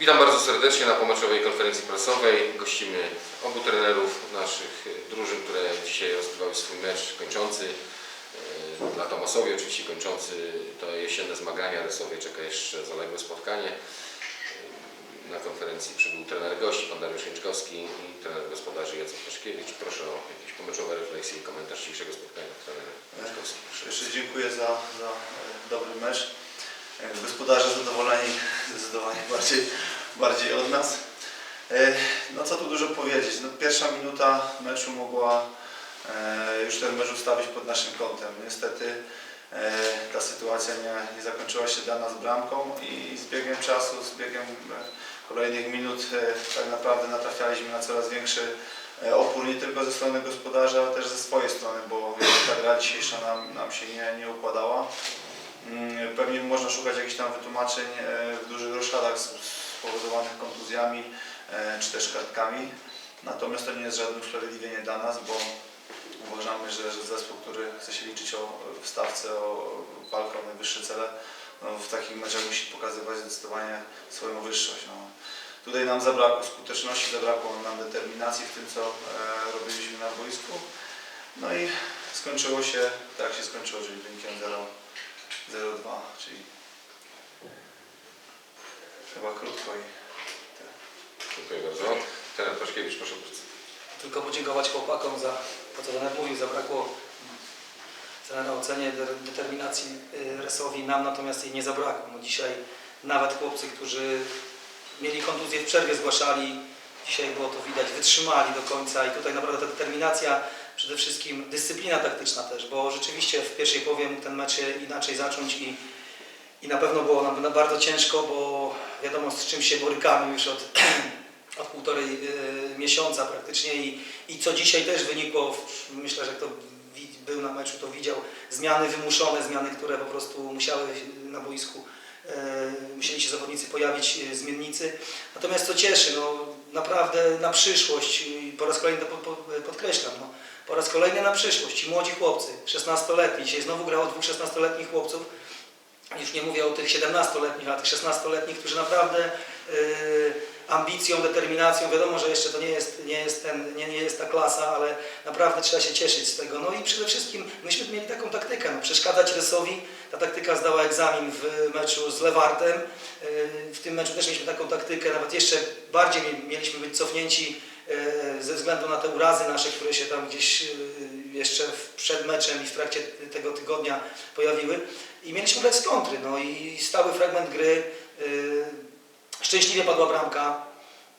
Witam bardzo serdecznie na pomeczowej konferencji prasowej. Gościmy obu trenerów naszych drużyn, które dzisiaj rozgrywały swój mecz kończący. e, Dla Tomasowi oczywiście kończący to jesienne zmagania. Rysowie czeka jeszcze zaległe spotkanie. E, Na konferencji przybył trener gości, pan Dariusz Jęczkowski i trener gospodarzy Jacek Paszkiewicz. Proszę o jakieś pomeczowe refleksje i komentarz dzisiejszego spotkania. Trener Jęczkowski. Jeszcze dziękuję za, za e, dobry mecz. Gospodarze zadowoleni zdecydowanie bardziej, bardziej od nas. E, No co tu dużo powiedzieć. No, pierwsza minuta meczu mogła e, już ten mecz ustawić pod naszym kątem. Niestety e, ta sytuacja nie, nie zakończyła się dla nas bramką i z biegiem czasu, z biegiem kolejnych minut tak naprawdę natrafialiśmy na coraz większy opór nie tylko ze strony gospodarza, ale też ze swojej strony, bo ta gra dzisiejsza nam, nam się nie, nie układała. Mm, Pewnie można szukać jakichś tam wytłumaczeń w dużych roszadach s- spowodowanych kontuzjami e, czy też kartkami. Natomiast to nie jest żadne usprawiedliwienie dla nas, bo uważamy, że, że zespół, który chce się liczyć o w stawce, o walkę o najwyższe cele, no, w takich meczach musi pokazywać zdecydowanie swoją wyższość. No. Tutaj nam zabrakło skuteczności, zabrakło nam determinacji w tym, co e, robiliśmy na boisku. No i skończyło się tak, jak się skończyło, czyli wynikiem 0 0-2, czyli chyba krótko i Dziękuję bardzo. Trener Paszkiewicz, proszę bardzo. Tylko podziękować chłopakom za to, co trener mówił. Zabrakło trenera ocenie de- determinacji y, Resowi, nam natomiast jej nie zabrakło. No dzisiaj nawet chłopcy, którzy mieli kontuzję w przerwie, zgłaszali, dzisiaj było to widać, wytrzymali do końca i tutaj naprawdę ta determinacja, przede wszystkim dyscyplina taktyczna też, bo rzeczywiście w pierwszej połowie mógł ten mecz inaczej zacząć i, i na pewno było nam na- bardzo ciężko, bo wiadomo z czym się borykamy już od, od półtorej y, miesiąca praktycznie i, i co dzisiaj też wynikło, myślę, że kto był na meczu to widział, zmiany wymuszone, zmiany, które po prostu musiały na boisku e, musieli się zawodnicy pojawić, e, zmiennicy. Natomiast co cieszy, no naprawdę na przyszłość, po raz kolejny to po- po- podkreślam, no, po raz kolejny na przyszłość, ci młodzi chłopcy, 16-letni, dzisiaj znowu grało dwóch 16-letnich chłopców, już nie mówię o tych 17-letnich, ale tych 16-letnich, którzy naprawdę y, ambicją, determinacją, wiadomo, że jeszcze to nie jest, nie, jest ten, nie, nie jest ta klasa, ale naprawdę trzeba się cieszyć z tego. No i przede wszystkim myśmy mieli taką taktykę, no, przeszkadzać Resowi, ta taktyka zdała egzamin w meczu z Lewartem, Y, w tym meczu też mieliśmy taką taktykę, nawet jeszcze bardziej mi- mieliśmy być cofnięci y, ze względu na te urazy nasze, które się tam gdzieś jeszcze przed meczem i w trakcie tego tygodnia pojawiły. I mieliśmy grać z kontry, no i stały fragment gry. Yy, szczęśliwie padła bramka,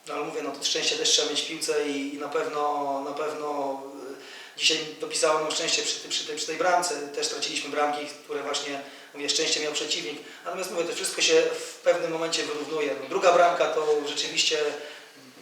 no ale mówię, no to szczęście też trzeba mieć w piłce i, na pewno, na pewno yy, dzisiaj dopisało nam szczęście przy, przy, tej, przy tej bramce. Też traciliśmy bramki, które właśnie, mówię, szczęście miał przeciwnik. Natomiast mówię, to wszystko się w pewnym momencie wyrównuje. No, druga bramka to rzeczywiście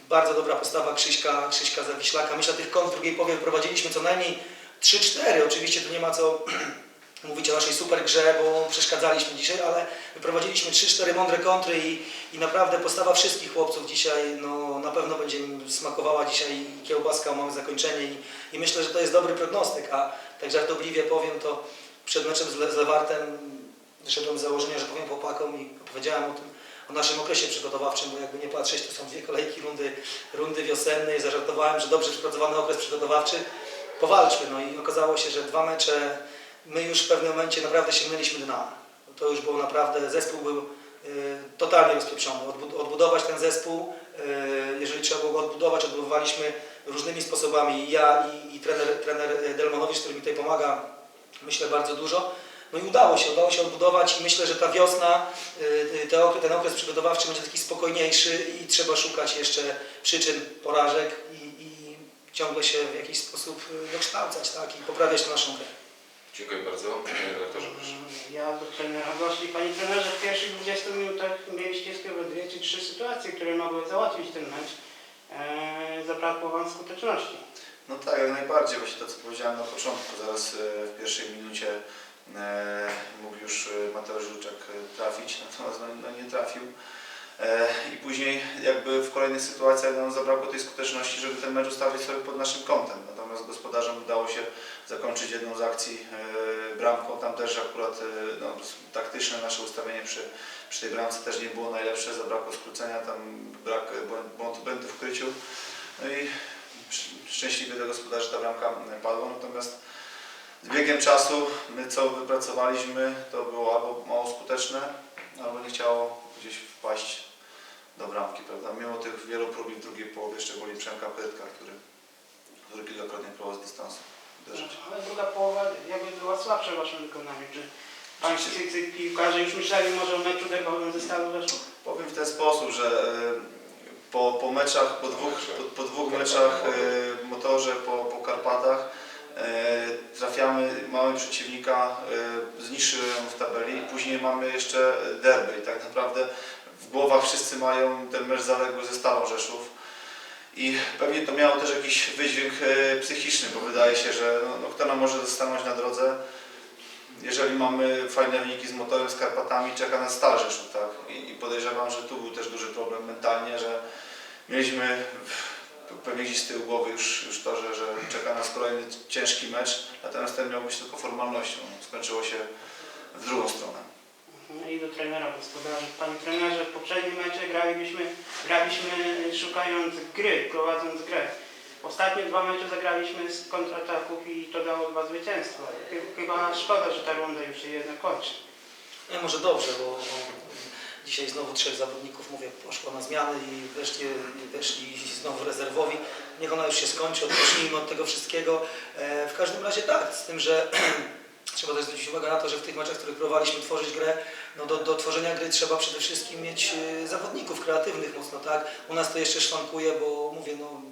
bardzo dobra postawa Krzyśka, Krzyśka Zawiślaka. Myślę, że tych w drugiej połowie prowadziliśmy co najmniej 3-4. Oczywiście tu nie ma co mówić o naszej super grze, bo przeszkadzaliśmy dzisiaj, ale wyprowadziliśmy 3-4 mądre kontry i, i naprawdę postawa wszystkich chłopców dzisiaj no, na pewno będzie smakowała dzisiaj kiełbaska małe zakończenie i, i myślę, że to jest dobry prognostyk, a tak żartobliwie powiem to przed meczem z, z Lewartem wyszedłem z założenia, że powiem chłopakom i opowiedziałem o tym, o naszym okresie przygotowawczym, bo jakby nie patrzeć, to są dwie kolejki rundy, rundy wiosenne i zażartowałem, że dobrze przypracowany okres przygotowawczy, powalczmy. No i okazało się, że dwa mecze my już w pewnym momencie naprawdę sięgnęliśmy dna. To już było naprawdę, zespół był y, totalnie rozpieprzony. Odbud- odbudować ten zespół, y, jeżeli trzeba było go odbudować, odbudowaliśmy różnymi sposobami. Ja i, i trener, trener Delmanowicz, który mi tutaj pomaga, myślę bardzo dużo. No i udało się, udało się odbudować i myślę, że ta wiosna, y, ten okres przygotowawczy będzie taki spokojniejszy i trzeba szukać jeszcze przyczyn porażek ciągle się w jakiś sposób y, dokształcać tak? i poprawiać tę naszą grę. Dziękuję bardzo. Panie redaktorze, proszę. Ja do trenera Goszli. Panie trenerze, w pierwszych 20 minutach mieliście chyba dwie czy trzy sytuacje, które mogły załatwić ten mecz. Eee, zabrakło Wam skuteczności. No tak, jak najbardziej, właśnie to co powiedziałem na początku, zaraz e, w pierwszej minucie e, mógł już e, Mateusz Żuczek e, trafić, natomiast no, no nie trafił. E, I później jakby w kolejnych sytuacjach nam zabrakło tej skuteczności, żeby ten mecz ustawić sobie pod naszym kątem. Natomiast gospodarzom udało się zakończyć jedną z akcji e, bramką. Tam też akurat e, no, taktyczne nasze ustawienie przy, przy tej bramce też nie było najlepsze, zabrakło skrócenia, tam brak błąd- błędów w kryciu. No i sz- szczęśliwie dla gospodarzy ta bramka padła, natomiast z biegiem czasu my co wypracowaliśmy, to było albo mało skuteczne, albo nie chciało gdzieś wpaść do bramki, prawda? Mimo tych wielu prób w drugiej połowie, szczególnie Przemka Pytka, który, który kilkakrotnie próbował z dystansu uderzyć. Ale druga połowa jakby była słabsza w waszym wykonaniu. Czy Oczywiście. pańscy piłkarze już myśleli może o meczu derbowym ze Stalą Rzeszów? Powiem w ten sposób, że e, po, po meczach, po dwóch, po, po dwóch meczach e, w motorze, po, po Karpatach e, trafiamy, mamy przeciwnika z niższych rejonów tabeli i później mamy jeszcze derby i tak naprawdę w głowach wszyscy mają ten mecz zaległy ze Stalą Rzeszów i pewnie to miało też jakiś wydźwięk e, psychiczny, bo wydaje się, że no, no, kto nam może stanąć na drodze, jeżeli mamy fajne wyniki z motorem, z Karpatami, czeka nas Stal Rzeszów, tak? I, I podejrzewam, że tu był też duży problem mentalnie, że mieliśmy pewnie gdzieś z tyłu głowy już, już to, że, że czeka nas kolejny ciężki mecz, natomiast ten miał być tylko formalnością. Skończyło się w drugą stronę. Mhm, I do trenera gospodarzy. Panie trenerze, w poprzednim meczu graliśmy, graliśmy szukając gry, prowadząc grę. Ostatnie dwa mecze zagraliśmy z kontrataków i to dało dwa zwycięstwa. Chy- Chyba szkoda, że ta runda już się jednak kończy. Nie, może dobrze, bo, dzisiaj znowu trzech zawodników, mówię, poszło na zmiany i wreszcie weszli znowu rezerwowi. Niech ona już się skończy, odpocznijmy od tego wszystkiego. E, w każdym razie tak, z tym, że trzeba też zwrócić uwagę na to, że w tych meczach, w których próbowaliśmy tworzyć grę, no do, do tworzenia gry trzeba przede wszystkim mieć e, zawodników kreatywnych mocno, tak? U nas to jeszcze szwankuje, bo mówię, no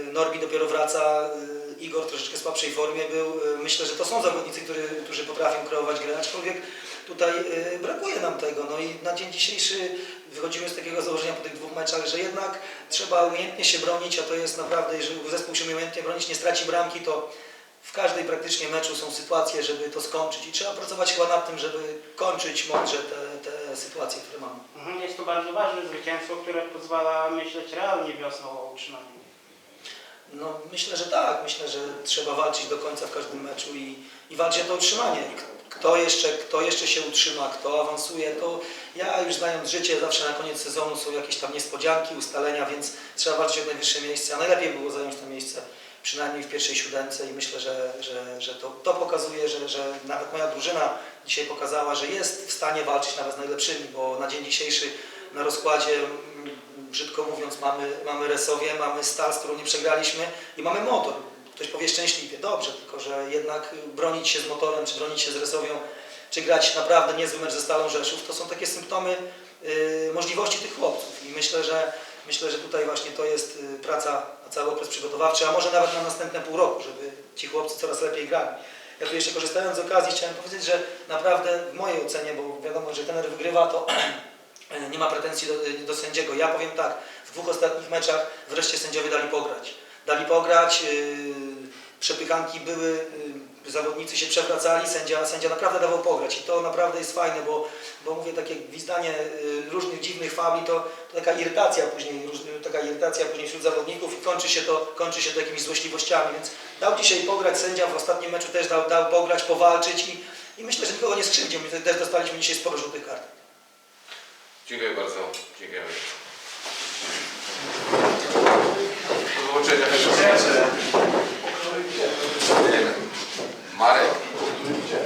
e, Norbi dopiero wraca, e, Igor troszeczkę słabszej formie był. Myślę, że to są zawodnicy, którzy, którzy potrafią kreować grę, aczkolwiek tutaj brakuje nam tego. No i na dzień dzisiejszy wychodzimy z takiego założenia po tych dwóch meczach, że jednak trzeba umiejętnie się bronić, a to jest naprawdę, jeżeli zespół się umiejętnie bronić, nie straci bramki, to w każdej praktycznie meczu są sytuacje, żeby to skończyć i trzeba pracować chyba nad tym, żeby kończyć mądrze te, te sytuacje, które mamy. Mhm, Jest to bardzo ważne zwycięstwo, które pozwala myśleć realnie wiosną o utrzymaniu. No myślę, że tak. Myślę, że trzeba walczyć do końca w każdym meczu i, i walczyć o to utrzymanie. Kto jeszcze, kto jeszcze się utrzyma, kto awansuje, to ja już znając życie, zawsze na koniec sezonu są jakieś tam niespodzianki, ustalenia, więc trzeba walczyć o najwyższe miejsce, a najlepiej było zająć to miejsce przynajmniej w pierwszej siódemce i myślę, że, że, że to, to pokazuje, że, że nawet moja drużyna dzisiaj pokazała, że jest w stanie walczyć nawet z najlepszymi, bo na dzień dzisiejszy na rozkładzie, mm, brzydko mówiąc, mamy, mamy Resowie, mamy Stal, z którą nie przegraliśmy i mamy motor. Ktoś powie szczęśliwie, dobrze, tylko że jednak bronić się z motorem, czy bronić się z Resowią, czy grać naprawdę niezły mecz ze Stalą Rzeszów, to są takie symptomy y, możliwości tych chłopców i myślę, że myślę, że tutaj właśnie to jest y, praca na cały okres przygotowawczy, a może nawet na następne pół roku, żeby ci chłopcy coraz lepiej grali. Ja tu jeszcze korzystając z okazji chciałem powiedzieć, że naprawdę w mojej ocenie, bo wiadomo, że trener wygrywa, to nie ma pretensji do, do sędziego. Ja powiem tak, w dwóch ostatnich meczach wreszcie sędziowie dali pograć. Dali pograć, yy, przepychanki były, yy, zawodnicy się przewracali, sędzia, sędzia naprawdę dawał pograć i to naprawdę jest fajne, bo, bo mówię, takie gwizdanie yy, różnych dziwnych fabli to, to taka irytacja później, róż, taka irytacja później wśród zawodników i kończy się to, kończy się to jakimiś złośliwościami, więc dał dzisiaj pograć sędzia, w ostatnim meczu też dał, dał pograć, powalczyć i, i myślę, że nikogo nie skrzywdził. My też dostaliśmy dzisiaj sporo żółtych kart. Dziękuję bardzo. Dziękujemy. Do zobaczenia. Marek.